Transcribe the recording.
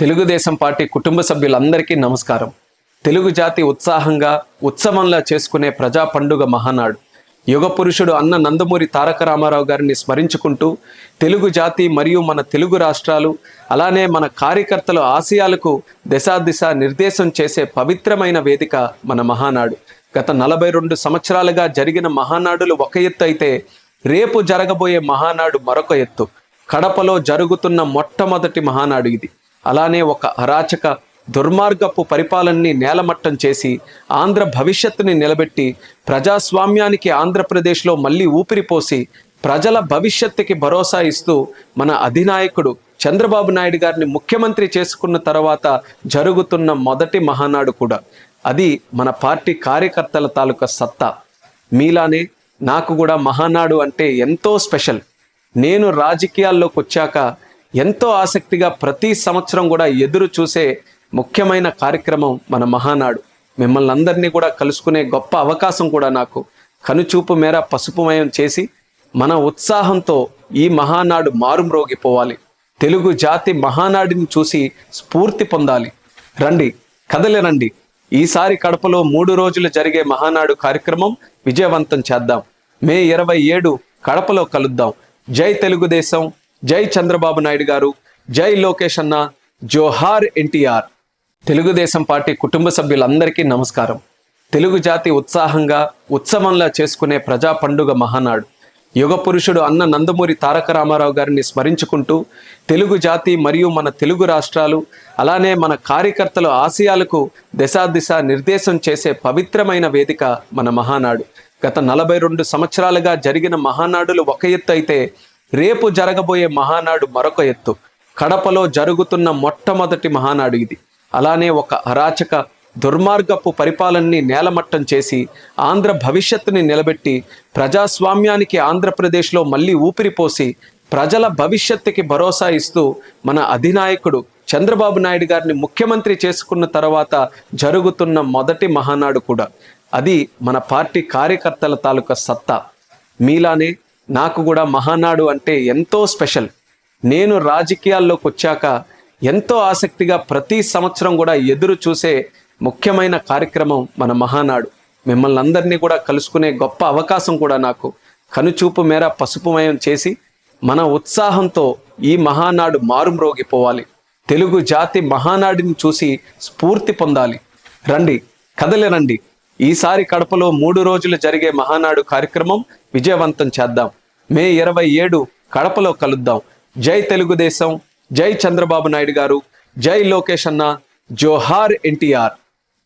Telugu Desam party కుటుంబ సభ్యులందరికీ నమస్కారం. తెలుగు జాతి ఉత్సాహంగా ఉత్సవంలా చేసుకునే ప్రజా పండుగ మహానాడు. యుగ పురుషుడు అన్న నందమూరి తారక రామారావు గారిని స్మరించుకుంటూ తెలుగు జాతి మరియు మన తెలుగు రాష్ట్రాలు అలానే మన కార్యకర్తలు ఆశయాలకు దిశాదిశ నిర్దేశం చేసే పవిత్రమైన వేదిక మన మహానాడు. గత నలభై రెండు సంవత్సరాలుగా జరిగిన మహానాడులు ఒక ఎత్తు అయితే రేపు జరగబోయే మహానాడు మరొక ఎత్తు. కడపలో జరుగుతున్న మొట్టమొదటి మహానాడు ఇది. అలానే ఒక అరాచక దుర్మార్గపు పరిపాలనని నేలమట్టం చేసి ఆంధ్ర భవిష్యత్తుని నిలబెట్టి ప్రజాస్వామ్యానికి ఆంధ్రప్రదేశ్లో మళ్ళీ ఊపిరిపోసి ప్రజల భవిష్యత్తుకి భరోసా ఇస్తూ మన అధినాయకుడు చంద్రబాబు నాయుడు గారిని ముఖ్యమంత్రి చేసుకున్న తర్వాత జరుగుతున్న మొదటి మహానాడు కూడా. అది మన పార్టీ కార్యకర్తల తాలూకా సత్తా. మీలానే నాకు కూడా మహానాడు అంటే ఎంతో స్పెషల్. నేను రాజకీయాల్లోకి వచ్చాక ఎంతో ఆసక్తిగా ప్రతి సంవత్సరం కూడా ఎదురు చూసే ముఖ్యమైన కార్యక్రమం మన మహానాడు. మిమ్మల్ని అందరినీ కూడా కలుసుకునే గొప్ప అవకాశం కూడా నాకు. కనుచూపు మేర పసుపుమయం చేసి మన ఉత్సాహంతో ఈ మహానాడు మారుమ్రోగిపోవాలి తెలుగు జాతి మహానాడిని చూసి స్ఫూర్తి పొందాలి. రండి కదలిరండి ఈసారి కడపలో మూడు రోజులు జరిగే మహానాడు కార్యక్రమం విజయవంతం చేద్దాం. మే ఇరవై ఏడు కడపలో కలుద్దాం. జై తెలుగుదేశం. జై చంద్రబాబు నాయుడు గారు జై లోకేష్ అన్న జోహార్ ఎన్టీఆర్. తెలుగుదేశం పార్టీ కుటుంబ సభ్యులందరికీ నమస్కారం. తెలుగు జాతి ఉత్సాహంగా ఉత్సవంలా చేసుకునే ప్రజా పండుగ మహానాడు. యుగ పురుషుడు అన్న నందమూరి తారక రామారావు గారిని స్మరించుకుంటూ తెలుగు జాతి మరియు మన తెలుగు రాష్ట్రాలు అలానే మన కార్యకర్తల ఆశయాలకు దశాదిశ నిర్దేశం చేసే పవిత్రమైన వేదిక మన మహానాడు. గత నలభై రెండు సంవత్సరాలుగా జరిగిన మహానాడులు ఒక ఎత్తు అయితే రేపు జరగబోయే మహానాడు మరొక ఎత్తు. కడపలో జరుగుతున్న మొట్టమొదటి మహానాడు ఇది. అలానే ఒక అరాచక దుర్మార్గపు పరిపాలనని నేలమట్టం చేసి ఆంధ్ర భవిష్యత్తుని నిలబెట్టి ప్రజాస్వామ్యానికి ఆంధ్రప్రదేశ్లో మళ్ళీ ఊపిరిపోసి ప్రజల భవిష్యత్తుకి భరోసా ఇస్తూ మన అధినాయకుడు చంద్రబాబు నాయుడు గారిని ముఖ్యమంత్రి చేసుకున్న తర్వాత జరుగుతున్న మొదటి మహానాడు కూడా. అది మన పార్టీ కార్యకర్తల తాలూకా సత్తా. మీలానే నాకు కూడా మహానాడు అంటే ఎంతో స్పెషల్. నేను రాజకీయాల్లోకి వచ్చాక ఎంతో ఆసక్తిగా ప్రతి సంవత్సరం కూడా ఎదురు చూసే ముఖ్యమైన కార్యక్రమం మన మహానాడు. మిమ్మల్ని అందరినీ కూడా కలుసుకునే గొప్ప అవకాశం కూడా నాకు. కనుచూపు మేర పసుపుమయం చేసి మన ఉత్సాహంతో ఈ మహానాడు మారుమ్రోగిపోవాలి. తెలుగు జాతి మహానాడిని చూసి స్ఫూర్తి పొందాలి. రండి కదలి రండి. ఈసారి కడపలో మూడు రోజులు జరిగే మహానాడు కార్యక్రమం విజయవంతం చేద్దాం. మే ఇరవై ఏడు కడపలో కలుద్దాం. జై తెలుగుదేశం జై చంద్రబాబు నాయుడు గారు జై లోకేష్ అన్న జోహార్ ఎన్టీఆర్.